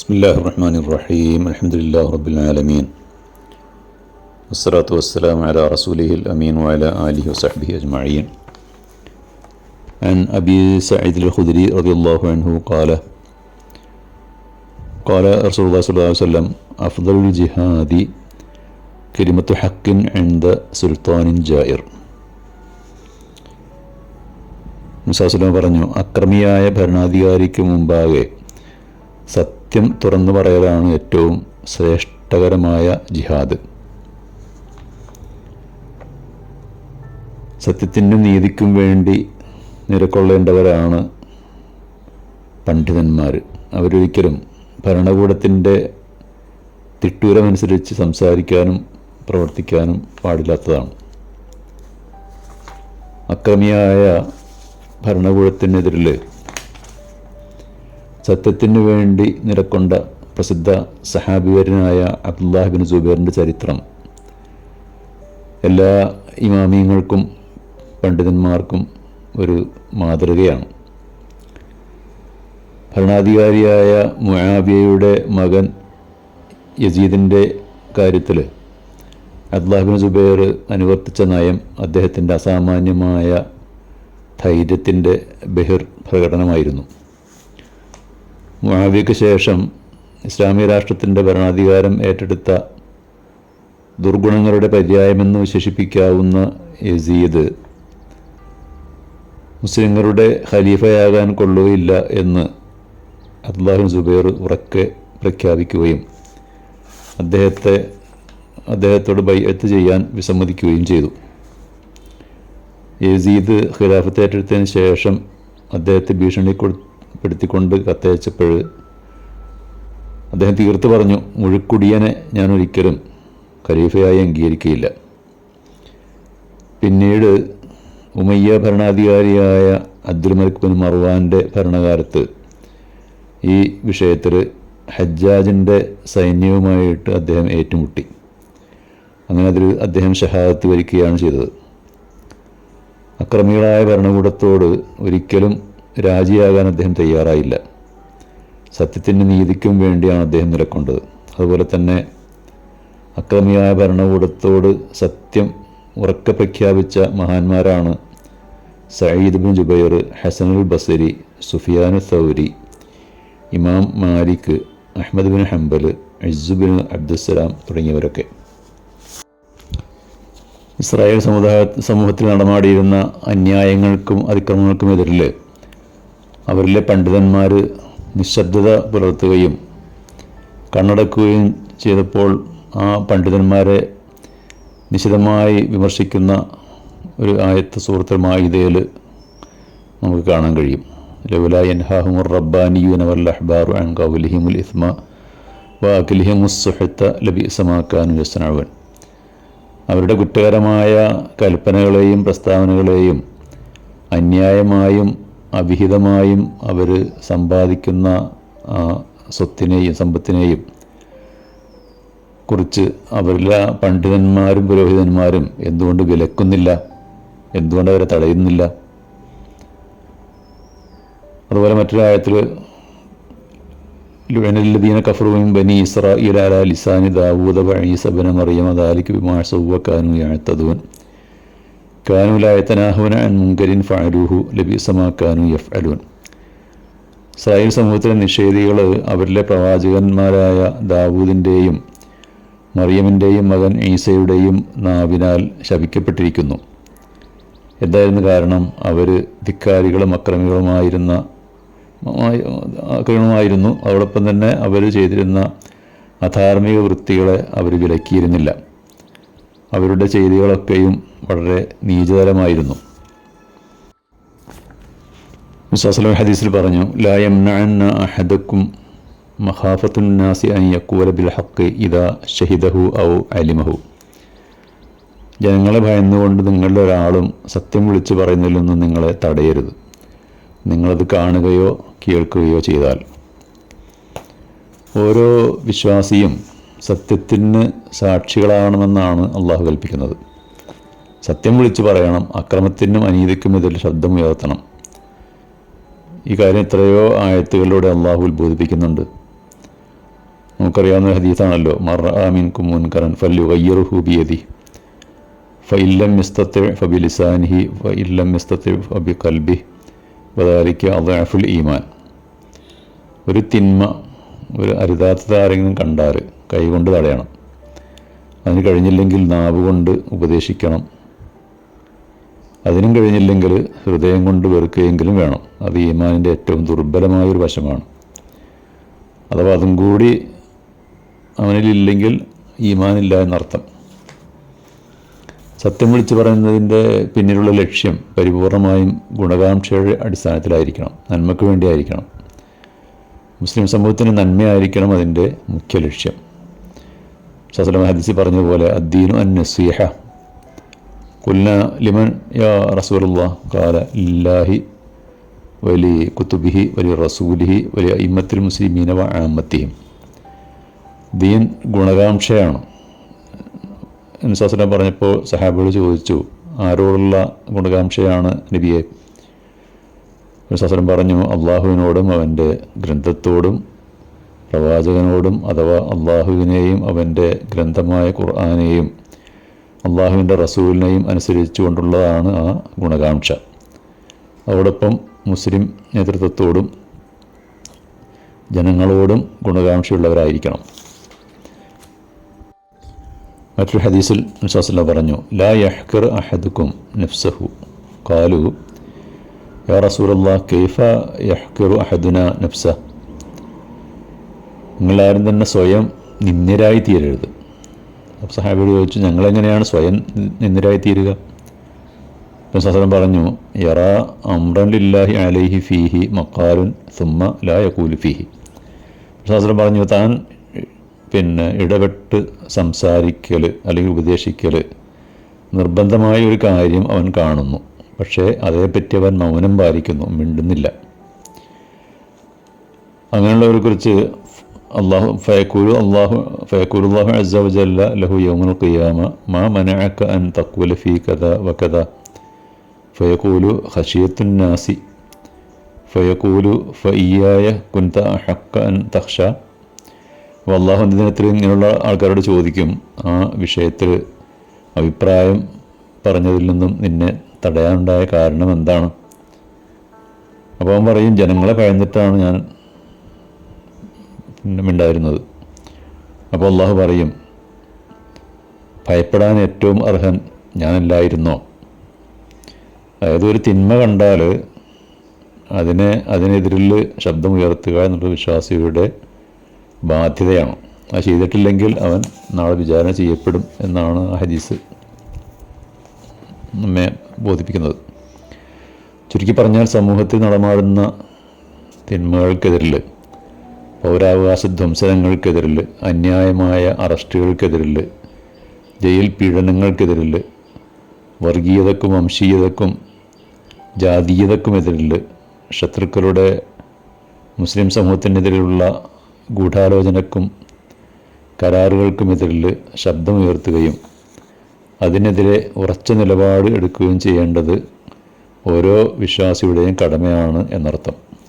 بسم الله الرحمن الرحيم الحمد لله رب العالمين والصلاة والسلام على رسوله الأمين وعلى آله وصحبه أجمعين عن أبي سعيد الخدري رضي الله عنه قال قال رسول الله صلى الله عليه وسلم أفضل الجهاد كلمة حق عند سلطان جائر മുസാസ്ലം പറഞ്ഞു അക്രമിയായ ഭരണാധികാരിക്ക് മുമ്പാകെ സത്യം തുറന്നു പറയലാണ് ഏറ്റവും ശ്രേഷ്ഠകരമായ ജിഹാദ്. സത്യത്തിനും നീതിക്കും വേണ്ടി നിരക്കൊള്ളേണ്ടവരാണ് പണ്ഡിതന്മാർ. അവരൊരിക്കലും ഭരണകൂടത്തിന്റെ തിട്ടൂരമനുസരിച്ച് സംസാരിക്കാനും പ്രവർത്തിക്കാനും പാടില്ലാത്തതാണ്. അക്രമിയായ ഭരണകൂടത്തിനെതിരിൽ സത്യത്തിനു വേണ്ടി നിലക്കൊണ്ട പ്രസിദ്ധ സഹാബിവരനായ അബ്ദുല്ലാഹിബിൻ സുബേറിന്റെ ചരിത്രം. എല്ലാ ഇമാമിയങ്ങൾക്കും പണ്ഡിതന്മാർക്കും ഒരു മാതൃകയാണ്. ഭരണാധികാരിയായ മുയാബിയയുടെ മകൻ യസീദിന്റെ കാര്യത്തിൽ അബ്ദുല്ലാഹിബിൻ സുബൈർ അനുവർത്തിച്ച നയം അദ്ദേഹത്തിന്റെ അസാമാന്യമായ ധൈര്യത്തിന്റെ ബഹിർ പ്രകടനമായിരുന്നു. മുആവിയയ്ക്ക് ശേഷം ഇസ്ലാമിക രാഷ്ട്രത്തിന്റെ ഭരണാധികാരം ഏറ്റെടുത്ത ദുർഗുണങ്ങളുടെ പര്യായമെന്ന് വിശേഷിപ്പിക്കാവുന്ന യസീദ് മുസ്ലിങ്ങളുടെ ഖലീഫയാകാൻ കൊള്ളുകയില്ല എന്ന് അബ്ദുല്ലാഹിൻ സുബൈർ ഉറക്കെ പ്രഖ്യാപിക്കുകയും അദ്ദേഹത്തെ അദ്ദേഹത്തോട് ബൈഅത്ത് ചെയ്യാൻ വിസമ്മതിക്കുകയും ചെയ്തു. യസീദ് ഖിലാഫത്ത് ഏറ്റെടുത്തതിന് ശേഷം അദ്ദേഹത്തെ ഭീഷണിപ്പെടുത്തിക്കൊണ്ട് കത്തയച്ചപ്പോൾ അദ്ദേഹം തീർത്ത് പറഞ്ഞു മുഴുക്കുടിയനെ ഞാൻ ഒരിക്കലും ഖലീഫയായി അംഗീകരിക്കുകയില്ല പിന്നീട് ഉമയ്യ ഭരണാധികാരിയായ അബ്ദുൽ മലിക് ബിൻ മർവാന്റെ ഭരണകാലത്ത് ഈ വിഷയത്തിൽ ഹജ്ജാജിന്റെ സൈന്യവുമായിട്ട് അദ്ദേഹം ഏറ്റുമുട്ടി. അങ്ങനെ അതിൽ അദ്ദേഹം ഷഹാദത്ത് വരിക്കുകയാണ് ചെയ്തത്. അക്രമികളായ ഭരണകൂടത്തോട് ഒരിക്കലും രാജിയാകാൻ അദ്ദേഹം തയ്യാറായില്ല. സത്യത്തിന്റെ നീതിക്കും വേണ്ടിയാണ് അദ്ദേഹം നിലക്കൊണ്ടത്. അതുപോലെ തന്നെ അക്രമിയായ ഭരണകൂടത്തോട് സത്യം ഉറക്കെ പ്രഖ്യാപിച്ച മഹാന്മാരാണ് Sayyid bin Jubair Hasanul Basri Sufyan Thawri Imam Malik Ahmad bin Hanbal ഇസുബിൻ Abdussalam തുടങ്ങിയവരൊക്കെ. ഇസ്രായേൽ സമുദായ സമൂഹത്തിൽ നടമാടിയിരുന്ന അന്യായങ്ങൾക്കും അതിക്രമങ്ങൾക്കും എതിരിൽ അവരിലെ പണ്ഡിതന്മാർ നിശബ്ദത പുലർത്തുകയും കണ്ണടക്കുകയും ചെയ്തപ്പോൾ ആ പണ്ഡിതന്മാരെ നിശിതമായി വിമർശിക്കുന്ന ഒരു ആയത്ത് സുഹൃത്തുമായ ഇതേൽ നമുക്ക് കാണാൻ കഴിയും. ലൗല യൻഹാഹുമുർ റബ്ബാനിയൂന വൽ അഹ്ബാറു അൻ കൗലിഹിമുൽ ഇസ്മ വാക്കിലിഹിമുസ്സുഹത്ത ലബി സമാക്കാനു യസ്നവൻ അവരുടെ കുറ്റകരമായ കൽപ്പനകളെയും പ്രസ്താവനകളെയും അന്യായമായും അവിഹിതമായും അവർ സമ്പാദിക്കുന്ന സ്വത്തിനെയും സമ്പത്തിനെയും കുറിച്ച് അവരിലെ പണ്ഡിതന്മാരും പുരോഹിതന്മാരും എന്തുകൊണ്ട് വിലക്കുന്നില്ല? എന്തുകൊണ്ട് അവരെ തടയുന്നില്ല? അതുപോലെ മറ്റൊരു ആയത്തിൽ ലുഅനല്ലദീന കഫറുവും ബനി ഇസ്ര ഇലാല ലിസാനി ദാവൂദ വഈസ ബന മറിയം ദാലിക ബിമാ സവ്വ കാനു മുങ്കരിൻ കാനു ലാ യതനാഹുന അൻ മുൻകരിൻ ഫഅലൂഹു ലബിസ മാ കാനു യഫ്അലൂൻ. ഇസ്രായേൽ സമൂഹത്തിലെ നിഷേധികൾ അവരിലെ പ്രവാചകന്മാരായ ദാവൂദിന്റെയും മറിയമിന്റെയും മകൻ ഈസയുടെയും നാവിനാൽ ശപിക്കപ്പെട്ടിരിക്കുന്നു. എന്തായിരുന്നു കാരണം? അവർ ധിക്കാരികളും അക്രമികളുമായിരുന്ന അക്രമമായിരുന്നു അതോടൊപ്പം തന്നെ അവർ ചെയ്തിരുന്ന അധാർമിക വൃത്തികളെ അവർ വിലക്കിയിരുന്നില്ല. അവരുടെ ചെയ്തികളൊക്കെയും വളരെ നീചതരമായിരുന്നു. മുസാസ്ലം ഹദീസിൽ പറഞ്ഞു ലായംന അഹദക്കും മഹാഫത്തുന്നാസി അൻ യക്കൂല ബിൽ ഹക്ക് ഇതാ ഷഹിദഹു ഔ അലിമഹു. ജനങ്ങളെ ഭയന്നുകൊണ്ട് നിങ്ങളുടെ ഒരാളും സത്യം വിളിച്ചു പറയുന്നതിലൊന്നും നിങ്ങളെ തടയരുത്. നിങ്ങളത് കാണുകയോ കേൾക്കുകയോ ചെയ്താൽ. ഓരോ വിശ്വാസിയും സത്യത്തിന് സാക്ഷികളാകണമെന്നാണ് അള്ളാഹു കൽപ്പിക്കുന്നത്. സത്യം വിളിച്ചു പറയണം അക്രമത്തിനും അനീതിക്കും ഇതിൽ ശബ്ദം ഉയർത്തണം. ഈ കാര്യം എത്രയോ ആയത്തുകളിലൂടെ അള്ളാഹു ഉത്ബോധിപ്പിക്കുന്നുണ്ട്. നമുക്കറിയാവുന്ന ഹദീസാണല്ലോ മർ ആമിൻ കുമുൻകറൻ ഫല്ലു വയ്യറുഹു ബിയതി ഫഇല്ലം ഫബി ഫബിലിസാനിഹി ഫഇല്ലം മിസ്തത്തെ ഫബി കൽബി വദാലിക്ക് അദാഫുൽ ഈമാൻ. ഒരു തിന്മ ഒരു അരുതാത്തത് ആരെങ്കിലും കണ്ടാൽ കൈകൊണ്ട് തടയണം അതിന് കഴിഞ്ഞില്ലെങ്കിൽ നാവ് കൊണ്ട് ഉപദേശിക്കണം. അതിനും കഴിഞ്ഞില്ലെങ്കിൽ ഹൃദയം കൊണ്ട് വെറുക്കുകയെങ്കിലും വേണം. അത് ഈമാനിന്റെ ഏറ്റവും ദുർബലമായൊരു വശമാണ്. അഥവാ അതും കൂടി അവനിലില്ലെങ്കിൽ ഈമാനില്ല എന്നർത്ഥം. സത്യം വിളിച്ചു പറയുന്നതിന്റെ പിന്നിലുള്ള ലക്ഷ്യം പരിപൂർണമായും ഗുണകാംക്ഷയുടെ അടിസ്ഥാനത്തിലായിരിക്കണം. നന്മയ്ക്ക് വേണ്ടിയായിരിക്കണം. മുസ്ലിം സമൂഹത്തിന് നന്മയായിരിക്കണം അതിന്റെ മുഖ്യ ലക്ഷ്യം. സസലം ഹദീസി പറഞ്ഞതുപോലെ അദ്ദീനു അൻ നസീഹ. കുൽന ലിമൻ യാ റസൂലുള്ള? കാല ഇല്ലാഹി വലി കുത്തുബിഹി വലി റസൂലിഹി വലി ഇമ്മത്തിൽ മുസ്ലിമീന വ അഹമ്മത്തിയും ദീൻ ഗുണകാംക്ഷയാണ്. അനുശാസനം പറഞ്ഞപ്പോൾ സഹാബിയോട് ചോദിച്ചു ആരോടുള്ള ഗുണകാംക്ഷയാണ് നബിയെ? അനുശാസനം പറഞ്ഞു അള്ളാഹുവിനോടും അവന്റെ ഗ്രന്ഥത്തോടും പ്രവാചകനോടും അഥവാ അള്ളാഹുവിനെയും അവന്റെ ഗ്രന്ഥമായ ഖുർആാനെയും അള്ളാഹുവിന്റെ റസൂലിനെയും അനുസരിച്ചുകൊണ്ടുള്ളതാണ് ആ ഗുണകാംക്ഷ. അതോടൊപ്പം മുസ്ലിം നേതൃത്വത്തോടും ജനങ്ങളോടും ഗുണകാംക്ഷയുള്ളവരായിരിക്കണം. മറ്റൊരു ഹദീസിൽ വിശ്വാസല്ല പറഞ്ഞു ലാ യഹ്കർ അഹദുക്കും നഫ്സഹു. കാലു യാ റസൂലല്ല കെയ്ഫ യഹ്കറു അഹദുന നഫ്സ നിങ്ങളാരും തന്നെ സ്വയം നിന്ദ്യരായി തീരരുത് അപ്പം സഹാബിയോട് ചോദിച്ചു ഞങ്ങളെങ്ങനെയാണ് സ്വയം നിന്ദ്യരായി തീരുക അപ്പം സഹസനം പറഞ്ഞു യറ അമ്രണ്ടില്ലാഹി അലൈഹി ഫീഹി മക്കാലുൻ സുമ്മ ലാ യക്കൂലു ഫീഹി. സഹസനം പറഞ്ഞു താൻ പിന്നെ ഇടപെട്ട് സംസാരിക്കൽ അല്ലെങ്കിൽ ഉപദേശിക്കൽ നിർബന്ധമായ ഒരു കാര്യം അവൻ കാണുന്നു. പക്ഷേ അതേപ്പറ്റി അവൻ മൗനം പാലിക്കുന്നു മിണ്ടുന്നില്ല. അങ്ങനെയുള്ളവരെ കുറിച്ച് അള്ളാഹു ഫയക്കൂലു അള്ളാഹു ഫയക്കൂലു അള്ളാഹു അസവജല്ല ലഹു യൗമുൽ ഖിയാമ. മാ മനഅക അൻ തഖ്വല ഫീ കഥ വകഥ ഫയക്കൂലു ഖശിയത്തുൻ നാസി. ഫയക്കൂലു ഫയ്യായ കുന്ത ഹക്ക അൻ തഖ്ഷ. അള്ളാഹു ദിനത്തിൽ ഇങ്ങനെയുള്ള ആൾക്കാരോട് ചോദിക്കും ആ വിഷയത്തിൽ അഭിപ്രായം പറഞ്ഞതിൽ നിന്നും നിന്നെ തടയാനുണ്ടായ കാരണം എന്താണ്? അപ്പോൾ അവൻ പറയും ജനങ്ങളെ കഴിഞ്ഞിട്ടാണ് ഞാൻ ഉണ്ടായിരുന്നത്. അപ്പോൾ അള്ളാഹു പറയും ഭയപ്പെടാൻ ഏറ്റവും അർഹൻ ഞാനല്ലായിരുന്നോ? അതായത് ഒരു തിന്മ കണ്ടാൽ അതിനെ അതിനെതിരിൽ ശബ്ദമുയർത്തുക എന്നുള്ള വിശ്വാസിയുടെ ബാധ്യതയാണ്. അത് ചെയ്തിട്ടില്ലെങ്കിൽ അവൻ നാളെ വിചാരണ ചെയ്യപ്പെടും എന്നാണ് ആ ഹദീസ് നമ്മെ ബോധിപ്പിക്കുന്നത്. ചുരുക്കി പറഞ്ഞാൽ സമൂഹത്തിൽ നടമാടുന്ന തിന്മകൾക്കെതിരിൽ പൗരാവകാശ ധ്വംസനങ്ങൾക്കെതിരിൽ അന്യായമായ അറസ്റ്റുകൾക്കെതിരിൽ ജയിൽ പീഡനങ്ങൾക്കെതിരിൽ വർഗീയതക്കും വംശീയതക്കും ജാതീയതക്കുമെതിരിൽ ശത്രുക്കളുടെ മുസ്ലിം സമൂഹത്തിനെതിരെയുള്ള ഗൂഢാലോചനക്കും കരാറുകൾക്കുമെതിരിൽ ശബ്ദമുയർത്തുകയും അതിനെതിരെ ഉറച്ച നിലപാട് എടുക്കുകയും ചെയ്യേണ്ടത് ഓരോ വിശ്വാസിയുടെയും കടമയാണ് എന്നർത്ഥം.